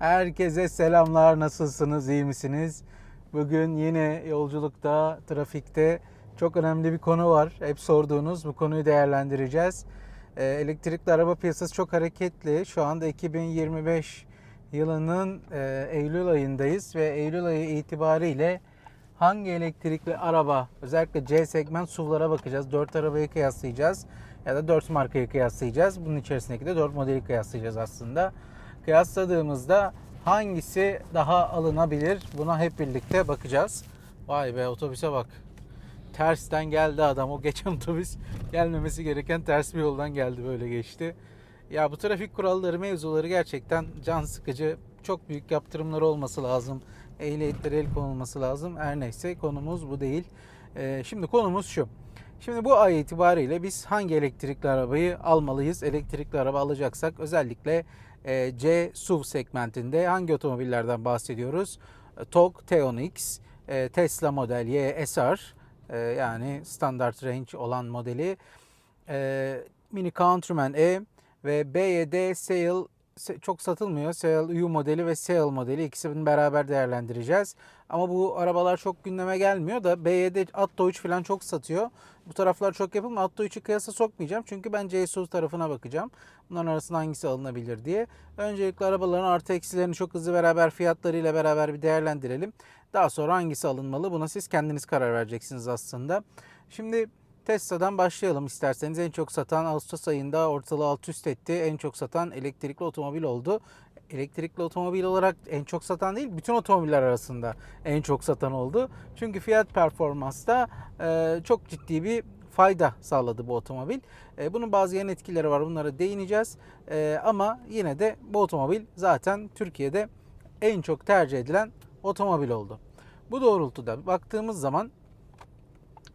Herkese selamlar. Nasılsınız? iyi misiniz? Bugün yine yolculukta, trafikte çok önemli bir konu var. Hep sorduğunuz bu konuyu değerlendireceğiz. Ee, Elektrikli araba piyasası çok hareketli. Şu anda 2025 yılının e, Eylül ayındayız ve Eylül ayı itibariyle hangi elektrikli araba özellikle C segment SUV'lara bakacağız. 4 arabayı kıyaslayacağız ya da 4 markayı kıyaslayacağız. Bunun içerisindeki de 4 modeli kıyaslayacağız aslında. Kıyasladığımızda hangisi daha alınabilir buna hep birlikte bakacağız. Vay be otobüse bak. Tersten geldi adam. O geçen otobüs gelmemesi gereken ters bir yoldan geldi böyle geçti. Ya bu trafik kuralları mevzuları gerçekten can sıkıcı. Çok büyük yaptırımlar olması lazım. Ehliyetlere el konulması lazım. Her neyse konumuz bu değil. Ee, şimdi konumuz şu. Şimdi bu ay itibariyle biz hangi elektrikli arabayı almalıyız? Elektrikli araba alacaksak özellikle e, C SUV segmentinde hangi otomobillerden bahsediyoruz? E, TOG T10X, e, Tesla Model Y SR e, yani standart range olan modeli, e, Mini Countryman E ve BYD Sail çok satılmıyor. Sail U modeli ve Sail modeli ikisini beraber değerlendireceğiz. Ama bu arabalar çok gündeme gelmiyor da BYD Atto 3 falan çok satıyor. Bu taraflar çok yapılmıyor. Atto 3'ü kıyasa sokmayacağım. Çünkü ben CSU tarafına bakacağım. Bunların arasında hangisi alınabilir diye. Öncelikle arabaların artı eksilerini çok hızlı beraber fiyatlarıyla beraber bir değerlendirelim. Daha sonra hangisi alınmalı buna siz kendiniz karar vereceksiniz aslında. Şimdi Tesla'dan başlayalım isterseniz. En çok satan Ağustos ayında ortalığı alt üst etti. En çok satan elektrikli otomobil oldu. Elektrikli otomobil olarak en çok satan değil, bütün otomobiller arasında en çok satan oldu. Çünkü fiyat performansta e, çok ciddi bir fayda sağladı bu otomobil. E, bunun bazı yan etkileri var. Bunlara değineceğiz. E, ama yine de bu otomobil zaten Türkiye'de en çok tercih edilen otomobil oldu. Bu doğrultuda baktığımız zaman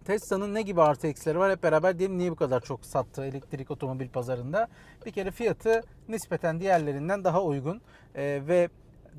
Tesla'nın ne gibi artı eksileri var hep beraber diyelim niye bu kadar çok sattı elektrik otomobil pazarında. Bir kere fiyatı nispeten diğerlerinden daha uygun Ee, ve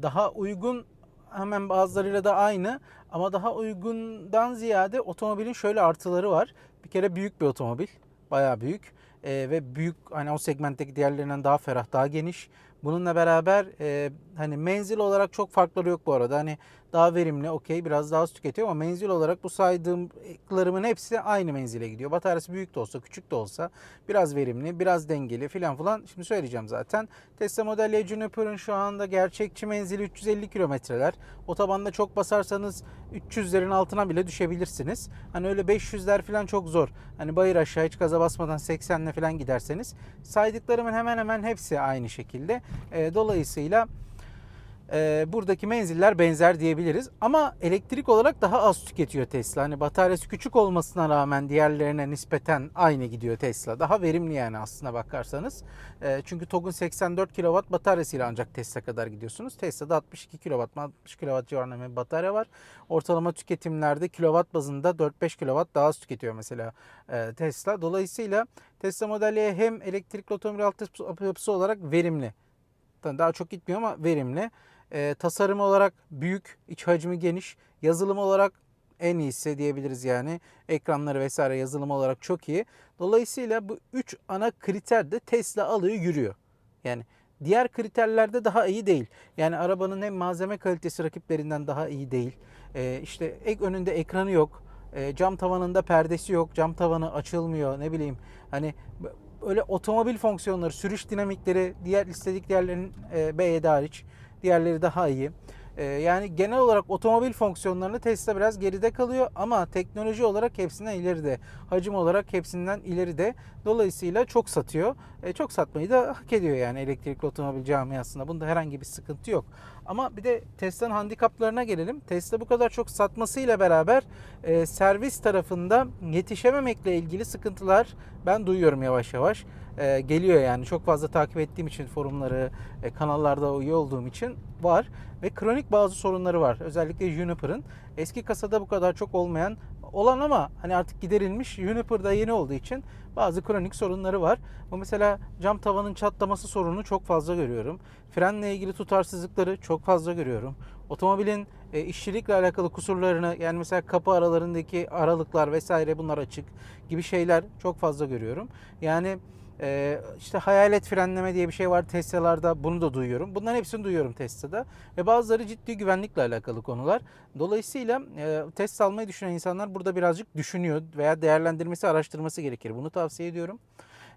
daha uygun hemen bazılarıyla da aynı ama daha uygundan ziyade otomobilin şöyle artıları var. Bir kere büyük bir otomobil bayağı büyük Ee, ve büyük hani o segmentteki diğerlerinden daha ferah daha geniş. Bununla beraber e, hani menzil olarak çok farkları yok bu arada. Hani daha verimli okey biraz daha az tüketiyor ama menzil olarak bu saydığımlarımın hepsi aynı menzile gidiyor. Bataryası büyük de olsa küçük de olsa biraz verimli biraz dengeli filan filan şimdi söyleyeceğim zaten. Tesla Model Y Juniper'ın şu anda gerçekçi menzili 350 kilometreler. Otobanda çok basarsanız 300'lerin altına bile düşebilirsiniz. Hani öyle 500'ler falan çok zor. Hani bayır aşağı hiç gaza basmadan 80'le falan giderseniz saydıklarımın hemen hemen hepsi aynı şekilde. E, dolayısıyla e, buradaki menziller benzer diyebiliriz. Ama elektrik olarak daha az tüketiyor Tesla. Hani bataryası küçük olmasına rağmen diğerlerine nispeten aynı gidiyor Tesla. Daha verimli yani aslına bakarsanız. E, çünkü TOG'un 84 kW bataryasıyla ancak Tesla kadar gidiyorsunuz. Tesla'da 62 kW, 60 kW civarında bir batarya var. Ortalama tüketimlerde kilowatt bazında 4-5 kW daha az tüketiyor mesela e, Tesla. Dolayısıyla Tesla Model Y hem elektrikli otomobil altyapısı olarak verimli. Daha çok gitmiyor ama verimli. E, tasarım olarak büyük, iç hacmi geniş. Yazılım olarak en iyisi diyebiliriz yani. Ekranları vesaire yazılım olarak çok iyi. Dolayısıyla bu üç ana kriter de Tesla alıyor yürüyor. Yani diğer kriterlerde daha iyi değil. Yani arabanın hem malzeme kalitesi rakiplerinden daha iyi değil. E, işte ek, önünde ekranı yok. E, cam tavanında perdesi yok. Cam tavanı açılmıyor ne bileyim. Hani öyle otomobil fonksiyonları, sürüş dinamikleri diğer listedik diğerlerin e, BYD hariç diğerleri daha iyi. E, yani genel olarak otomobil fonksiyonlarını Tesla biraz geride kalıyor ama teknoloji olarak hepsinden ileride. Hacim olarak hepsinden ileride. Dolayısıyla çok satıyor. E, çok satmayı da hak ediyor yani elektrikli otomobil camiasında. Bunda herhangi bir sıkıntı yok. Ama bir de Tesla'nın handikaplarına gelelim. Tesla bu kadar çok satmasıyla beraber e, servis tarafında yetişememekle ilgili sıkıntılar ben duyuyorum yavaş yavaş. E, geliyor yani çok fazla takip ettiğim için forumları, e, kanallarda üye olduğum için var. Ve kronik bazı sorunları var. Özellikle Juniper'ın. Eski kasada bu kadar çok olmayan olan ama hani artık giderilmiş Juniper'da yeni olduğu için bazı kronik sorunları var. Bu mesela cam tavanın çatlaması sorunu çok fazla görüyorum. Frenle ilgili tutarsızlıkları çok fazla görüyorum. Otomobilin e, işçilikle alakalı kusurlarını yani mesela kapı aralarındaki aralıklar vesaire bunlar açık gibi şeyler çok fazla görüyorum. Yani Ee, işte hayalet frenleme diye bir şey var Tesla'larda bunu da duyuyorum. Bunların hepsini duyuyorum Tesla'da ve bazıları ciddi güvenlikle alakalı konular. Dolayısıyla e, Tesla almayı düşünen insanlar burada birazcık düşünüyor veya değerlendirmesi, araştırması gerekir. Bunu tavsiye ediyorum.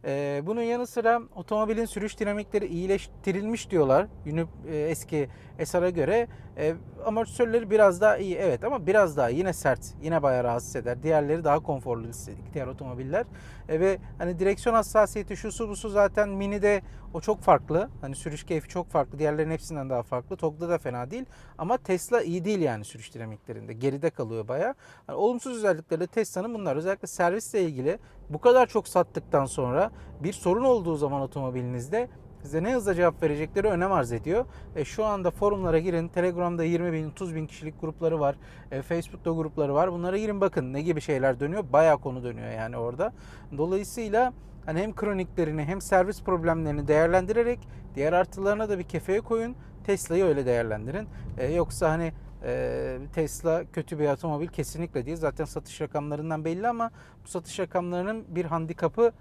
Ee, bunun yanı sıra otomobilin sürüş dinamikleri iyileştirilmiş diyorlar. Yine e, eski SR'a göre e, amortisörleri biraz daha iyi evet ama biraz daha yine sert. Yine bayağı rahatsız eder. Diğerleri daha konforlu istedik diğer otomobiller. E, ve hani direksiyon hassasiyeti şu su bu su zaten Mini'de o çok farklı. Hani sürüş keyfi çok farklı. Diğerlerinin hepsinden daha farklı. TOG'da da fena değil. Ama Tesla iyi değil yani sürüş dinamiklerinde. Geride kalıyor bayağı. Hani olumsuz özellikleri de Tesla'nın bunlar. Özellikle servisle ilgili bu kadar çok sattıktan sonra bir sorun olduğu zaman otomobilinizde size ne hızla cevap verecekleri önem arz ediyor. E, şu anda forumlara girin. Telegram'da 20 bin, 30 bin kişilik grupları var. E, Facebook'ta grupları var. Bunlara girin bakın ne gibi şeyler dönüyor. Bayağı konu dönüyor yani orada. Dolayısıyla hani hem kroniklerini hem servis problemlerini değerlendirerek diğer artılarına da bir kefeye koyun. Tesla'yı öyle değerlendirin. E, yoksa hani e, Tesla kötü bir otomobil kesinlikle değil. Zaten satış rakamlarından belli ama bu satış rakamlarının bir handikapı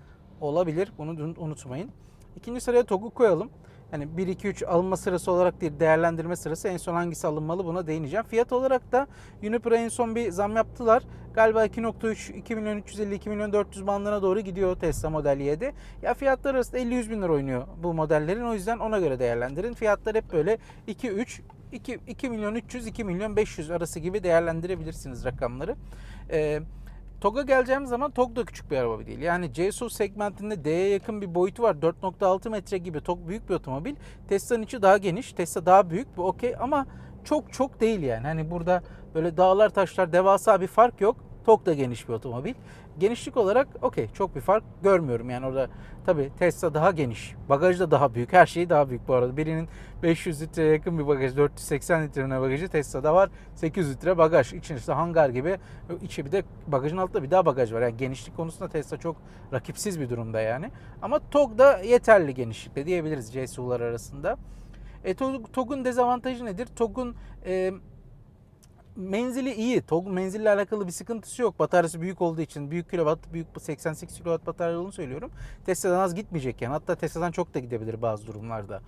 olabilir. Bunu unutmayın. İkinci sıraya TOG'u koyalım. Yani 1, 2, 3 alınma sırası olarak değil değerlendirme sırası en son hangisi alınmalı buna değineceğim. Fiyat olarak da Uniper'a en son bir zam yaptılar. Galiba 2.3 2 milyon 350 2 milyon 400 bandına doğru gidiyor Tesla Model Y'de. Ya fiyatlar arasında 50-100 bin lira oynuyor bu modellerin. O yüzden ona göre değerlendirin. Fiyatlar hep böyle 2-3 2, 2 milyon 300 2 milyon 500 arası gibi değerlendirebilirsiniz rakamları. Ee, TOG'a geleceğim zaman TOG da küçük bir araba değil. Yani C-SUV segmentinde D'ye yakın bir boyutu var. 4.6 metre gibi TOG büyük bir otomobil. Tesla'nın içi daha geniş. Tesla daha büyük. Bu okey ama çok çok değil yani. Hani burada böyle dağlar taşlar devasa bir fark yok. TOG da geniş bir otomobil. Genişlik olarak okey çok bir fark görmüyorum. Yani orada tabi Tesla daha geniş. Bagaj da daha büyük. Her şey daha büyük bu arada. Birinin 500 litreye yakın bir bagaj, 480 litre bagajı Tesla'da var. 800 litre bagaj. İçinde hangar gibi. İçi bir de bagajın altında bir daha bagaj var. Yani genişlik konusunda Tesla çok rakipsiz bir durumda yani. Ama TOG da yeterli genişlikte diyebiliriz C-SUV'lar arasında. E, TOG'un dezavantajı nedir? TOG'un e, menzili iyi. TOG menzille alakalı bir sıkıntısı yok. Bataryası büyük olduğu için büyük kilowatt, büyük 88 kilowatt batarya olduğunu söylüyorum. Tesla'dan az gitmeyecek yani. Hatta Tesla'dan çok da gidebilir bazı durumlarda.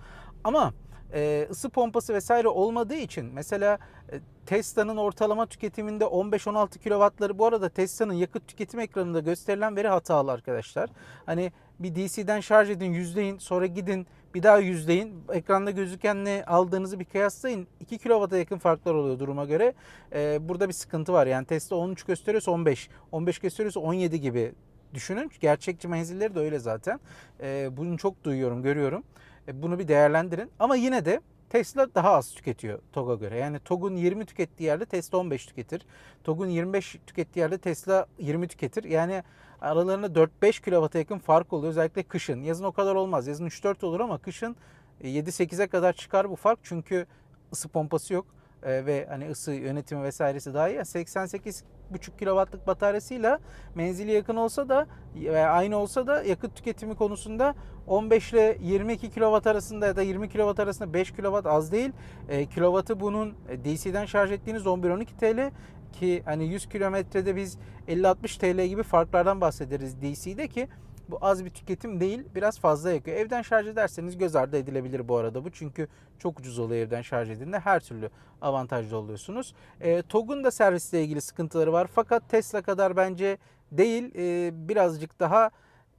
Ama e, ısı pompası vesaire olmadığı için mesela e, Tesla'nın ortalama tüketiminde 15-16 kW'ları bu arada Tesla'nın yakıt tüketim ekranında gösterilen veri hatalı arkadaşlar. Hani bir DC'den şarj edin, yüzleyin, sonra gidin bir daha yüzleyin. Ekranda gözükenle aldığınızı bir kıyaslayın. 2 kW'a yakın farklar oluyor duruma göre. Ee, burada bir sıkıntı var. Yani Tesla 13 gösteriyorsa 15, 15 gösteriyorsa 17 gibi düşünün. Gerçekçi menzilleri de öyle zaten. Ee, bunu çok duyuyorum, görüyorum. Ee, bunu bir değerlendirin. Ama yine de Tesla daha az tüketiyor TOG'a göre. Yani TOG'un 20 tükettiği yerde Tesla 15 tüketir. TOG'un 25 tükettiği yerde Tesla 20 tüketir. Yani aralarında 4-5 kW'a yakın fark oluyor özellikle kışın. Yazın o kadar olmaz. Yazın 3-4 olur ama kışın 7-8'e kadar çıkar bu fark. Çünkü ısı pompası yok e, ve hani ısı yönetimi vesairesi daha iyi. 88 buçuk kW'lık bataryasıyla menzili yakın olsa da ve aynı olsa da yakıt tüketimi konusunda 15 ile 22 kW arasında ya da 20 kW arasında 5 kW az değil. E, kilovatı bunun e, DC'den şarj ettiğiniz 11-12 TL ki hani 100 kilometrede biz 50-60 TL gibi farklardan bahsederiz DC'de ki bu az bir tüketim değil, biraz fazla yakıyor. Evden şarj ederseniz göz ardı edilebilir bu arada bu. Çünkü çok ucuz oluyor evden şarj edildiğinde. Her türlü avantajlı oluyorsunuz. E, TOG'un da servisle ilgili sıkıntıları var. Fakat Tesla kadar bence değil. E, birazcık daha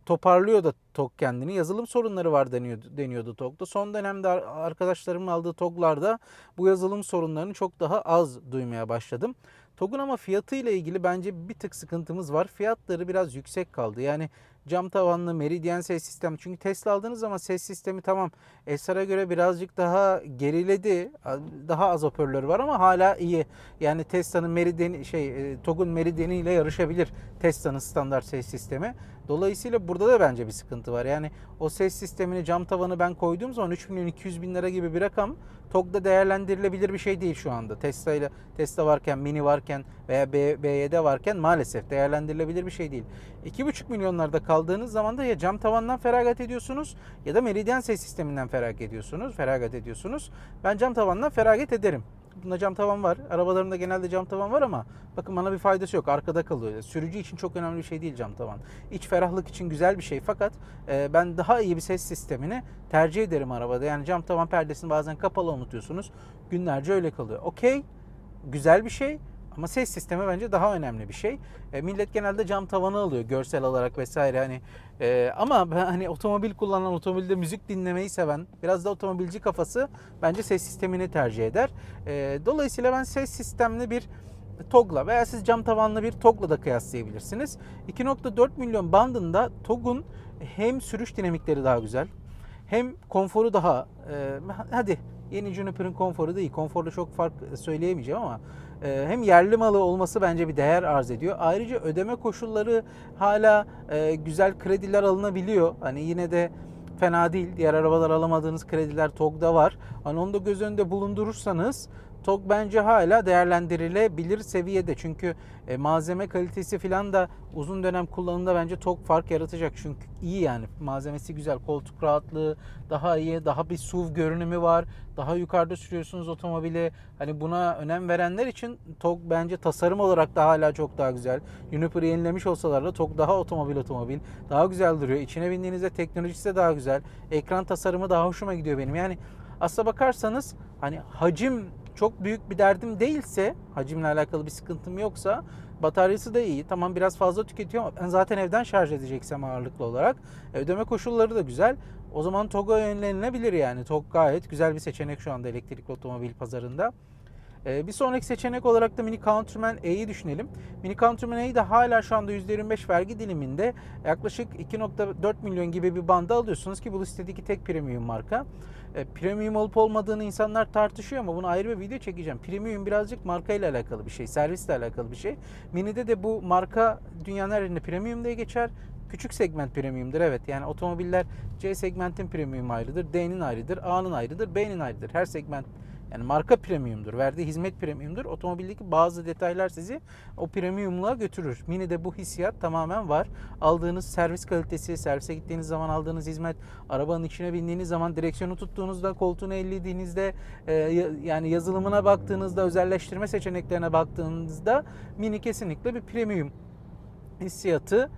toparlıyor da TOG kendini. Yazılım sorunları var deniyordu, deniyordu TOG'da. Son dönemde arkadaşlarımın aldığı TOG'larda bu yazılım sorunlarını çok daha az duymaya başladım. TOG'un ama fiyatı ile ilgili bence bir tık sıkıntımız var. Fiyatları biraz yüksek kaldı. Yani cam tavanlı Meridian ses sistemi. Çünkü Tesla aldığınız zaman ses sistemi tamam SR'a göre birazcık daha geriledi. Daha az hoparlörü var ama hala iyi. Yani Tesla'nın Meridian şey e, TOG'un Meridian ile yarışabilir Tesla'nın standart ses sistemi. Dolayısıyla burada da bence bir sıkıntı var. Yani o ses sistemini cam tavanı ben koyduğum zaman 3 milyon 200 bin lira gibi bir rakam TOG'da değerlendirilebilir bir şey değil şu anda. Tesla ile Tesla varken, Mini varken veya BYD varken maalesef değerlendirilebilir bir şey değil. 2,5 milyonlarda kaldığınız zaman da ya cam tavandan feragat ediyorsunuz ya da Meridian ses sisteminden feragat ediyorsunuz. Feragat ediyorsunuz. Ben cam tavandan feragat ederim. bunda cam tavan var. Arabalarımda genelde cam tavan var ama bakın bana bir faydası yok. Arkada kalıyor. Sürücü için çok önemli bir şey değil cam tavan. İç ferahlık için güzel bir şey fakat e, ben daha iyi bir ses sistemini tercih ederim arabada. Yani cam tavan perdesini bazen kapalı unutuyorsunuz. Günlerce öyle kalıyor. Okey. Güzel bir şey. Ama ses sistemi bence daha önemli bir şey. E, millet genelde cam tavanı alıyor görsel olarak vesaire hani. E, ama ben hani otomobil kullanan, otomobilde müzik dinlemeyi seven, biraz da otomobilci kafası bence ses sistemini tercih eder. E, dolayısıyla ben ses sistemli bir TOG'la veya siz cam tavanlı bir TOG'la da kıyaslayabilirsiniz. 2.4 milyon bandında TOG'un hem sürüş dinamikleri daha güzel, hem konforu daha e, hadi yeni Juniper'ın konforu iyi. Konforda çok fark söyleyemeyeceğim ama hem yerli malı olması bence bir değer arz ediyor. Ayrıca ödeme koşulları hala e, güzel krediler alınabiliyor. Hani yine de fena değil. Diğer arabalar alamadığınız krediler TOG'da var. Hani onu da göz önünde bulundurursanız TOG bence hala değerlendirilebilir seviyede. Çünkü e, malzeme kalitesi falan da uzun dönem kullanımda bence TOG fark yaratacak. Çünkü iyi yani malzemesi güzel. Koltuk rahatlığı daha iyi. Daha bir SUV görünümü var. Daha yukarıda sürüyorsunuz otomobili. Hani buna önem verenler için TOG bence tasarım olarak da hala çok daha güzel. Juniper'ı yenilemiş olsalar da TOG daha otomobil otomobil. Daha güzel duruyor. İçine bindiğinizde teknolojisi de daha güzel. Ekran tasarımı daha hoşuma gidiyor benim. Yani aslına bakarsanız hani hacim çok büyük bir derdim değilse, hacimle alakalı bir sıkıntım yoksa bataryası da iyi. Tamam biraz fazla tüketiyor ama ben zaten evden şarj edeceksem ağırlıklı olarak. E, Ödeme koşulları da güzel. O zaman TOG'a yönlenilebilir yani. TOG gayet güzel bir seçenek şu anda elektrikli otomobil pazarında. Ee, Bir sonraki seçenek olarak da Mini Countryman E'yi düşünelim. Mini Countryman E de hala şu anda %25 vergi diliminde yaklaşık 2.4 milyon gibi bir banda alıyorsunuz ki bu listedeki tek premium marka. E, Premium olup olmadığını insanlar tartışıyor ama bunu ayrı bir video çekeceğim. Premium birazcık marka ile alakalı bir şey, servisle alakalı bir şey. Mini'de de bu marka dünyanın her yerinde premium diye geçer. Küçük segment premiumdur evet. Yani otomobiller C segmentin premium ayrıdır, D'nin ayrıdır, A'nın ayrıdır, B'nin ayrıdır. Her segment yani marka premiumdur. Verdiği hizmet premiumdur. Otomobildeki bazı detaylar sizi o premiumluğa götürür. Mini'de bu hissiyat tamamen var. Aldığınız servis kalitesi, servise gittiğiniz zaman aldığınız hizmet, arabanın içine bindiğiniz zaman direksiyonu tuttuğunuzda, koltuğunu ellediğinizde, e, ya- yani yazılımına baktığınızda, özelleştirme seçeneklerine baktığınızda Mini kesinlikle bir premium hissiyatı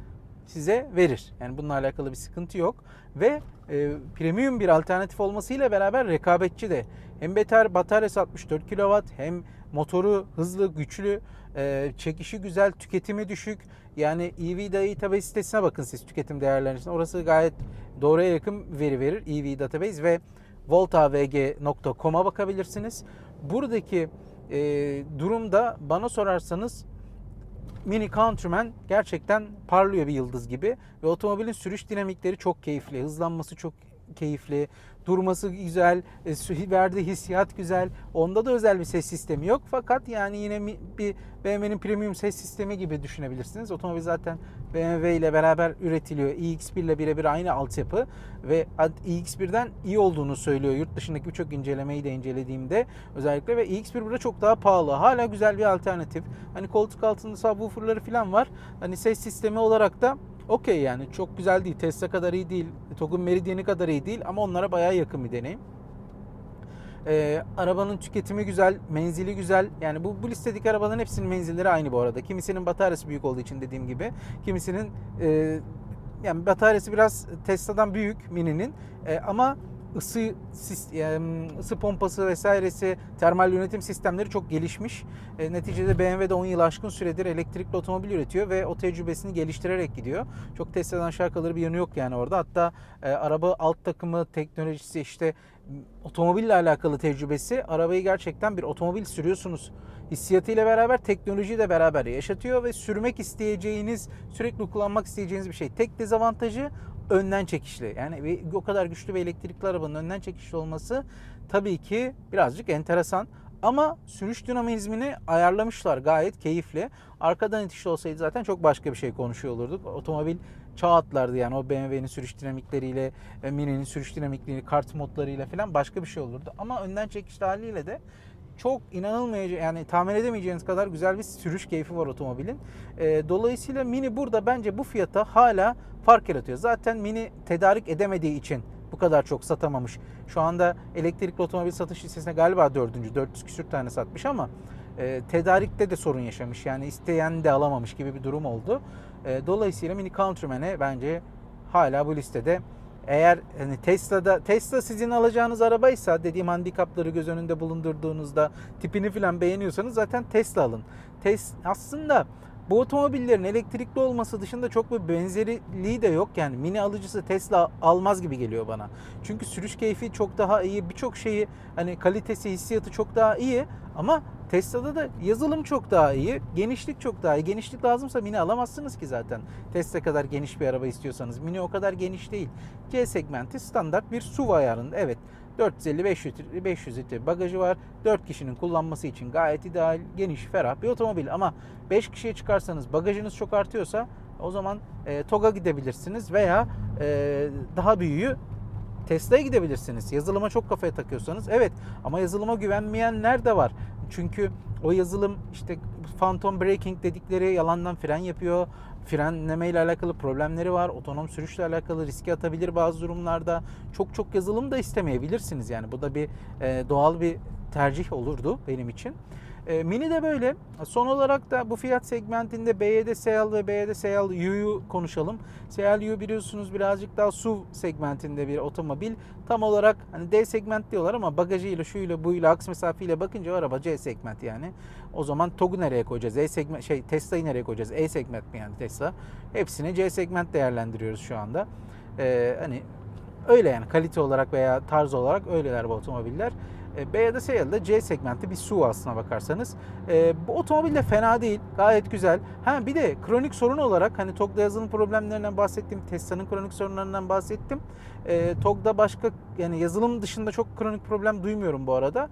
size verir. Yani bununla alakalı bir sıkıntı yok ve e, premium bir alternatif olmasıyla beraber rekabetçi de. Hem beter bataryası 64 kW hem motoru hızlı, güçlü, e, çekişi güzel, tüketimi düşük. Yani EV Database sitesine bakın siz tüketim değerlerinin. Orası gayet doğruya yakın veri verir EV Database ve voltavg.com'a bakabilirsiniz. Buradaki e, durumda bana sorarsanız Mini Countryman gerçekten parlıyor bir yıldız gibi. Ve otomobilin sürüş dinamikleri çok keyifli, hızlanması çok keyifli, durması güzel, e, verdiği hissiyat güzel. Onda da özel bir ses sistemi yok fakat yani yine bir BMW'nin premium ses sistemi gibi düşünebilirsiniz. Otomobil zaten BMW ile beraber üretiliyor. iX1 ile birebir aynı altyapı ve iX1'den iyi olduğunu söylüyor yurt dışındaki birçok incelemeyi de incelediğimde özellikle ve iX1 burada çok daha pahalı. Hala güzel bir alternatif. Hani koltuk altında subwooferları falan var. Hani ses sistemi olarak da okey yani çok güzel değil. Tesla kadar iyi değil. TOG'un Meridian'i kadar iyi değil ama onlara bayağı yakın bir deneyim. Ee, arabanın tüketimi güzel, menzili güzel. Yani bu, bu listedeki arabaların hepsinin menzilleri aynı bu arada. Kimisinin bataryası büyük olduğu için dediğim gibi. Kimisinin e, yani bataryası biraz Tesla'dan büyük Mini'nin E, ama ısı ısı pompası vesairesi termal yönetim sistemleri çok gelişmiş. E, neticede BMW de 10 yıl aşkın süredir elektrikli otomobil üretiyor ve o tecrübesini geliştirerek gidiyor. Çok Tesla'dan aşağı kalır bir yanı yok yani orada. Hatta e, araba alt takımı, teknolojisi işte otomobille alakalı tecrübesi arabayı gerçekten bir otomobil sürüyorsunuz hissiyatıyla beraber teknolojiyi de beraber yaşatıyor ve sürmek isteyeceğiniz, sürekli kullanmak isteyeceğiniz bir şey. Tek dezavantajı önden çekişli. Yani o kadar güçlü bir elektrikli arabanın önden çekişli olması tabii ki birazcık enteresan. Ama sürüş dinamizmini ayarlamışlar gayet keyifli. Arkadan itişli olsaydı zaten çok başka bir şey konuşuyor olurduk. Otomobil çağ atlardı yani o BMW'nin sürüş dinamikleriyle, e, Mini'nin sürüş dinamikleriyle, kart modlarıyla falan başka bir şey olurdu. Ama önden çekişli haliyle de çok inanılmayacak yani tahmin edemeyeceğiniz kadar güzel bir sürüş keyfi var otomobilin. E, dolayısıyla Mini burada bence bu fiyata hala fark yaratıyor. Zaten Mini tedarik edemediği için bu kadar çok satamamış. Şu anda elektrikli otomobil satış listesine galiba dördüncü, 400 küsür tane satmış ama e, tedarikte de sorun yaşamış. Yani isteyen de alamamış gibi bir durum oldu. E, dolayısıyla Mini Countryman'e bence hala bu listede eğer hani Tesla'da Tesla sizin alacağınız arabaysa dediğim handikapları göz önünde bulundurduğunuzda tipini falan beğeniyorsanız zaten Tesla alın. Tes aslında bu otomobillerin elektrikli olması dışında çok bir benzerliği de yok. Yani mini alıcısı Tesla almaz gibi geliyor bana. Çünkü sürüş keyfi çok daha iyi. Birçok şeyi hani kalitesi, hissiyatı çok daha iyi ama Tesla'da da yazılım çok daha iyi, genişlik çok daha iyi. Genişlik lazımsa Mini alamazsınız ki zaten. Tesla kadar geniş bir araba istiyorsanız. Mini o kadar geniş değil. C segmenti standart bir SUV ayarında. Evet 450-500 litre, 500 litre bagajı var. 4 kişinin kullanması için gayet ideal, geniş, ferah bir otomobil. Ama 5 kişiye çıkarsanız bagajınız çok artıyorsa o zaman e, TOG'a gidebilirsiniz veya e, daha büyüğü Tesla'ya gidebilirsiniz. Yazılıma çok kafaya takıyorsanız evet ama yazılıma güvenmeyenler de var. Çünkü o yazılım işte phantom braking dedikleri yalandan fren yapıyor. Frenleme ile alakalı problemleri var. Otonom sürüşle alakalı riske atabilir bazı durumlarda. Çok çok yazılım da istemeyebilirsiniz yani. Bu da bir e, doğal bir tercih olurdu benim için. E, Mini de böyle. Son olarak da bu fiyat segmentinde BYD Seal ve BYD Seal U'yu konuşalım. Seal U biliyorsunuz birazcık daha SUV segmentinde bir otomobil. Tam olarak hani D segment diyorlar ama bagajıyla şuyla buyla aks mesafeyle bakınca o araba C segment yani. O zaman TOG'u nereye koyacağız? E segment şey Tesla'yı nereye koyacağız? E segment mi yani Tesla? Hepsini C segment değerlendiriyoruz şu anda. E, hani öyle yani kalite olarak veya tarz olarak öyleler bu otomobiller. E, B ya da C ya da C segmenti bir SUV aslına bakarsanız. E, bu otomobil de fena değil. Gayet güzel. Ha bir de kronik sorun olarak hani TOG'da yazılım problemlerinden bahsettim. Tesla'nın kronik sorunlarından bahsettim. E, TOG'da başka yani yazılım dışında çok kronik problem duymuyorum bu arada.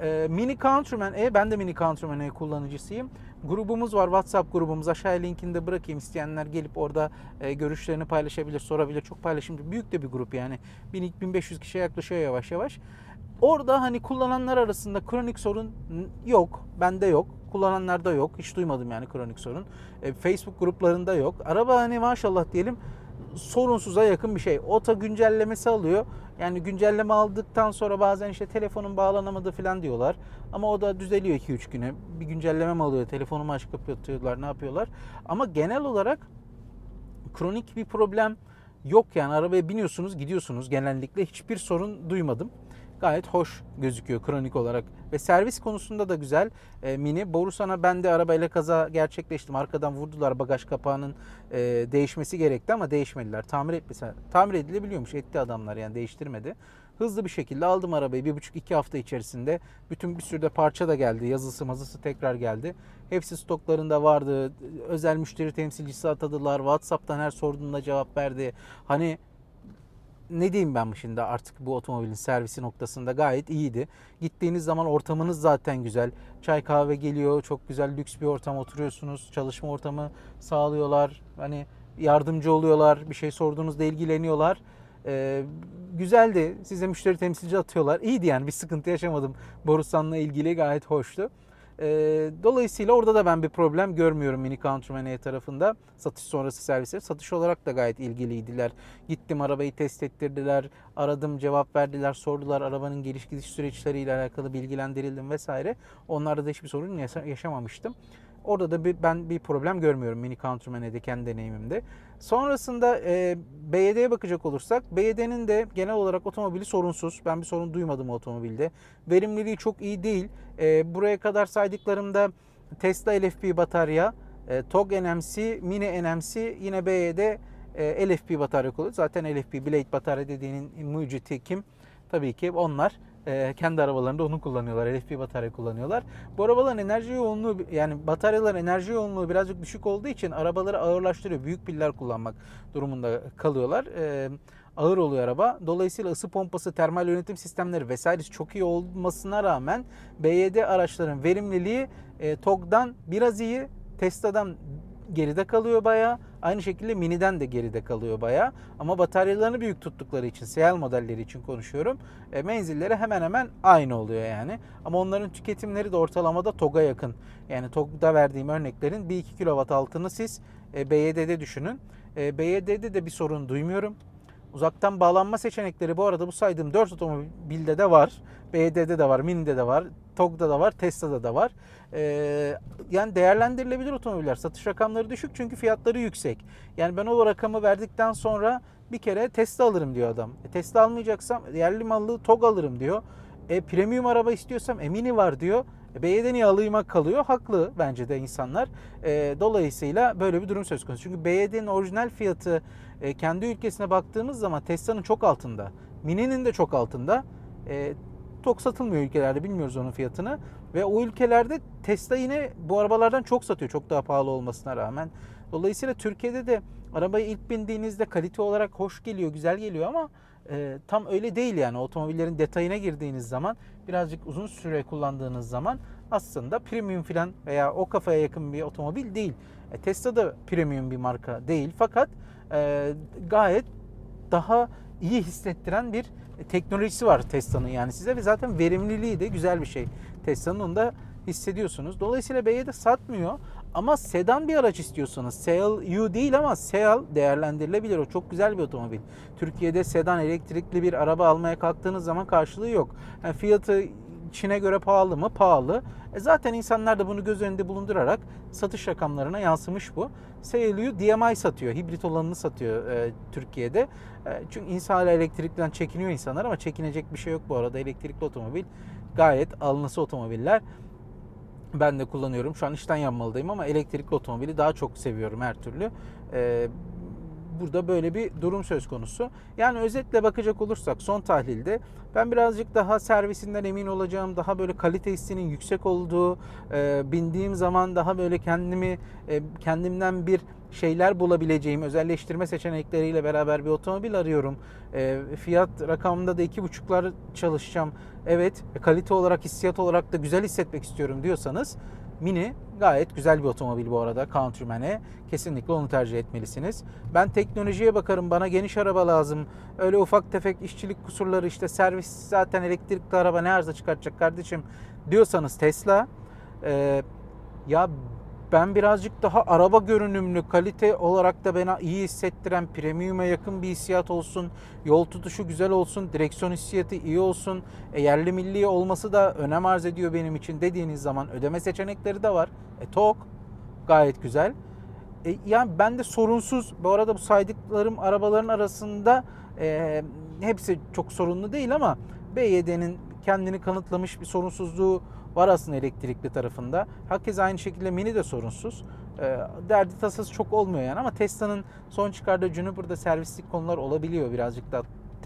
E, Mini Countryman E ben de Mini Countryman E kullanıcısıyım. Grubumuz var WhatsApp grubumuz aşağıya linkini de bırakayım isteyenler gelip orada e, görüşlerini paylaşabilir sorabilir çok paylaşımcı büyük de bir grup yani 1000-1500 kişiye yaklaşıyor yavaş yavaş. Orada hani kullananlar arasında kronik sorun yok. Bende yok. Kullananlarda yok. Hiç duymadım yani kronik sorun. E, Facebook gruplarında yok. Araba hani maşallah diyelim sorunsuza yakın bir şey. OTA güncellemesi alıyor. Yani güncelleme aldıktan sonra bazen işte telefonun bağlanamadı falan diyorlar. Ama o da düzeliyor 2-3 güne. Bir güncelleme mi alıyor? Telefonumu açıp kapatıyorlar. Ne yapıyorlar? Ama genel olarak kronik bir problem yok yani. Arabaya biniyorsunuz, gidiyorsunuz. Genellikle hiçbir sorun duymadım gayet hoş gözüküyor kronik olarak. Ve servis konusunda da güzel. E, Mini Borusan'a ben de arabayla kaza gerçekleştim. Arkadan vurdular bagaj kapağının e, değişmesi gerekti ama değişmediler. Tamir etmesi tamir edilebiliyormuş. Etti adamlar yani değiştirmedi. Hızlı bir şekilde aldım arabayı. Bir buçuk iki hafta içerisinde. Bütün bir sürü de parça da geldi. Yazısı mazısı tekrar geldi. Hepsi stoklarında vardı. Özel müşteri temsilcisi atadılar. Whatsapp'tan her sorduğunda cevap verdi. Hani ne diyeyim ben şimdi artık bu otomobilin servisi noktasında gayet iyiydi. Gittiğiniz zaman ortamınız zaten güzel. Çay kahve geliyor. Çok güzel lüks bir ortam oturuyorsunuz. Çalışma ortamı sağlıyorlar. Hani yardımcı oluyorlar. Bir şey sorduğunuzda ilgileniyorlar. Ee, güzeldi. Size müşteri temsilci atıyorlar. İyiydi yani bir sıkıntı yaşamadım. Borusan'la ilgili gayet hoştu. E, dolayısıyla orada da ben bir problem görmüyorum Mini Countryman E tarafında. Satış sonrası servisler. Satış olarak da gayet ilgiliydiler. Gittim arabayı test ettirdiler. Aradım cevap verdiler. Sordular arabanın geliş gidiş süreçleriyle alakalı bilgilendirildim vesaire. Onlarda da hiçbir sorun yaşamamıştım. Orada da bir, ben bir problem görmüyorum Mini Countryman'e kendi deneyimimde. Sonrasında e, BYD'ye bakacak olursak BYD'nin de genel olarak otomobili sorunsuz. Ben bir sorun duymadım otomobilde. Verimliliği çok iyi değil. E, buraya kadar saydıklarımda Tesla LFP batarya, e, TOG NMC, Mini NMC yine BYD e, LFP batarya kullanıyor. Zaten LFP Blade batarya dediğinin mucidi kim? Tabii ki onlar e, kendi arabalarında onu kullanıyorlar. LFP batarya kullanıyorlar. Bu arabaların enerji yoğunluğu yani bataryaların enerji yoğunluğu birazcık düşük olduğu için arabaları ağırlaştırıyor. Büyük piller kullanmak durumunda kalıyorlar. E, ağır oluyor araba. Dolayısıyla ısı pompası, termal yönetim sistemleri vesairesi çok iyi olmasına rağmen BYD araçların verimliliği e, TOG'dan biraz iyi. Tesla'dan geride kalıyor baya. Aynı şekilde Mini'den de geride kalıyor baya. Ama bataryalarını büyük tuttukları için, CL modelleri için konuşuyorum. E, menzilleri hemen hemen aynı oluyor yani. Ama onların tüketimleri de ortalamada TOG'a yakın. Yani TOG'da verdiğim örneklerin 1-2 kW altını siz e, BYD'de düşünün. E, BYD'de de bir sorun duymuyorum. Uzaktan bağlanma seçenekleri bu arada bu saydığım 4 otomobilde de var. BYD'de de var, Mini'de de var, TOG'da da var, Tesla'da da var. Ee, yani değerlendirilebilir otomobiller. Satış rakamları düşük çünkü fiyatları yüksek. Yani ben o rakamı verdikten sonra bir kere Tesla alırım diyor adam. E, Tesla almayacaksam yerli mallı TOG alırım diyor. E, premium araba istiyorsam e, Mini var diyor. E, BYD niye alayıma kalıyor? Haklı bence de insanlar. E, dolayısıyla böyle bir durum söz konusu. Çünkü BYD'nin orijinal fiyatı e, kendi ülkesine baktığımız zaman Tesla'nın çok altında. Mini'nin de çok altında. E, TOG satılmıyor ülkelerde bilmiyoruz onun fiyatını. Ve o ülkelerde Tesla yine bu arabalardan çok satıyor çok daha pahalı olmasına rağmen. Dolayısıyla Türkiye'de de arabaya ilk bindiğinizde kalite olarak hoş geliyor, güzel geliyor ama e, tam öyle değil yani. Otomobillerin detayına girdiğiniz zaman birazcık uzun süre kullandığınız zaman aslında premium falan veya o kafaya yakın bir otomobil değil. E, Tesla da premium bir marka değil fakat e, gayet daha iyi hissettiren bir teknolojisi var Tesla'nın yani size ve zaten verimliliği de güzel bir şey. Tesla'nın onu da hissediyorsunuz. Dolayısıyla BYD satmıyor ama sedan bir araç istiyorsanız Seal U değil ama Seal değerlendirilebilir. O çok güzel bir otomobil. Türkiye'de sedan elektrikli bir araba almaya kalktığınız zaman karşılığı yok. Yani fiyatı Çin'e göre pahalı mı? Pahalı. E zaten insanlar da bunu göz önünde bulundurarak satış rakamlarına yansımış bu. Seyliu DMI satıyor. Hibrit olanını satıyor e, Türkiye'de. E, çünkü insan elektrikten çekiniyor insanlar ama çekinecek bir şey yok bu arada. Elektrikli otomobil gayet alınası otomobiller. Ben de kullanıyorum. Şu an işten yanmalıdayım ama elektrikli otomobili daha çok seviyorum her türlü. E, burada böyle bir durum söz konusu. Yani özetle bakacak olursak son tahlilde ben birazcık daha servisinden emin olacağım. Daha böyle kalite hissinin yüksek olduğu, e, bindiğim zaman daha böyle kendimi e, kendimden bir şeyler bulabileceğim özelleştirme seçenekleriyle beraber bir otomobil arıyorum. E, fiyat rakamında da iki buçuklar çalışacağım. Evet kalite olarak hissiyat olarak da güzel hissetmek istiyorum diyorsanız Mini gayet güzel bir otomobil bu arada Countryman'e. Kesinlikle onu tercih etmelisiniz. Ben teknolojiye bakarım. Bana geniş araba lazım. Öyle ufak tefek işçilik kusurları işte servis zaten elektrikli araba ne arıza çıkartacak kardeşim diyorsanız Tesla. Ee, ya ben birazcık daha araba görünümlü, kalite olarak da bana iyi hissettiren, premium'a yakın bir hissiyat olsun, yol tutuşu güzel olsun, direksiyon hissiyatı iyi olsun, e, yerli milli olması da önem arz ediyor benim için dediğiniz zaman ödeme seçenekleri de var. E, TOG gayet güzel. E, yani ben de sorunsuz, bu arada bu saydıklarım arabaların arasında e, hepsi çok sorunlu değil ama BYD'nin kendini kanıtlamış bir sorunsuzluğu var aslında elektrikli tarafında. Herkes aynı şekilde Mini de sorunsuz. E, derdi tasası çok olmuyor yani ama Tesla'nın son çıkardığı Juniper'da servislik konular olabiliyor birazcık da.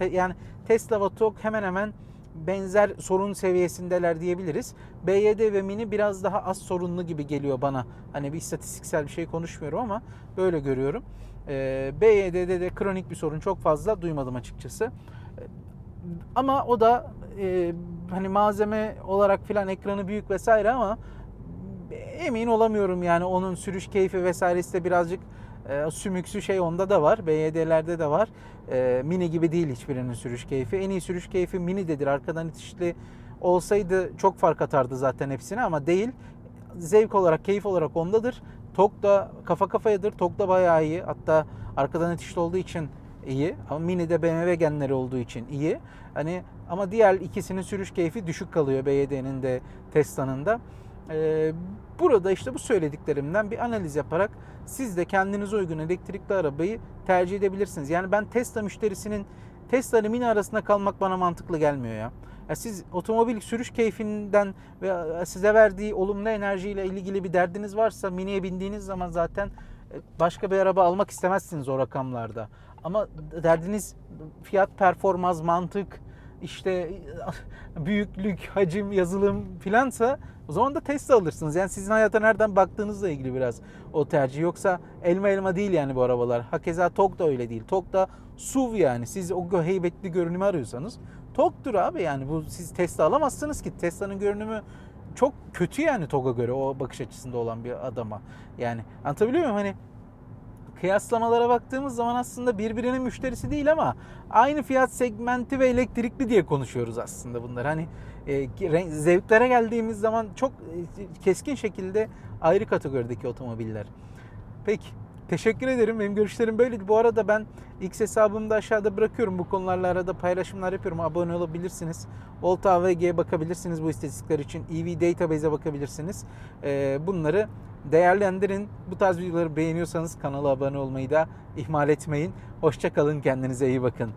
Yani Tesla ve TOG hemen hemen benzer sorun seviyesindeler diyebiliriz. BYD ve Mini biraz daha az sorunlu gibi geliyor bana. Hani bir istatistiksel bir şey konuşmuyorum ama böyle görüyorum. E, BYD'de de kronik bir sorun çok fazla duymadım açıkçası. E, ama o da e, hani malzeme olarak filan ekranı büyük vesaire ama emin olamıyorum yani onun sürüş keyfi vesairesi de birazcık e, sümüksü şey onda da var. BYD'lerde de var. E, mini gibi değil hiçbirinin sürüş keyfi. En iyi sürüş keyfi mini'dedir. Arkadan itişli olsaydı çok fark atardı zaten hepsine ama değil. Zevk olarak, keyif olarak ondadır. Tok da kafa kafayadır. Tok da bayağı iyi. Hatta arkadan itişli olduğu için iyi. Ama Mini'de BMW genleri olduğu için iyi. Hani ama diğer ikisinin sürüş keyfi düşük kalıyor BYD'nin de Tesla'nın da. Ee, burada işte bu söylediklerimden bir analiz yaparak siz de kendinize uygun elektrikli arabayı tercih edebilirsiniz. Yani ben Tesla müşterisinin Tesla ile Mini arasında kalmak bana mantıklı gelmiyor ya. ya siz otomobil sürüş keyfinden ve size verdiği olumlu enerjiyle ilgili bir derdiniz varsa Mini'ye bindiğiniz zaman zaten başka bir araba almak istemezsiniz o rakamlarda. Ama derdiniz fiyat, performans, mantık, işte büyüklük, hacim, yazılım filansa o zaman da Tesla alırsınız. Yani sizin hayata nereden baktığınızla ilgili biraz o tercih. Yoksa elma elma değil yani bu arabalar. Hakeza TOG da öyle değil. TOG da SUV yani. Siz o heybetli görünümü arıyorsanız TOG'dur abi yani. Bu siz Tesla alamazsınız ki. Tesla'nın görünümü çok kötü yani TOG'a göre o bakış açısında olan bir adama. Yani anlatabiliyor muyum? Hani kıyaslamalara baktığımız zaman aslında birbirinin müşterisi değil ama aynı fiyat segmenti ve elektrikli diye konuşuyoruz aslında bunlar. Hani e, zevklere geldiğimiz zaman çok e, keskin şekilde ayrı kategorideki otomobiller. Peki Teşekkür ederim. Benim görüşlerim böyleydi. Bu arada ben X hesabımda aşağıda bırakıyorum. Bu konularla arada paylaşımlar yapıyorum. Abone olabilirsiniz. Volta AVG'ye bakabilirsiniz bu istatistikler için. EV Database'e bakabilirsiniz. Ee, bunları değerlendirin. Bu tarz videoları beğeniyorsanız kanala abone olmayı da ihmal etmeyin. Hoşçakalın. Kendinize iyi bakın.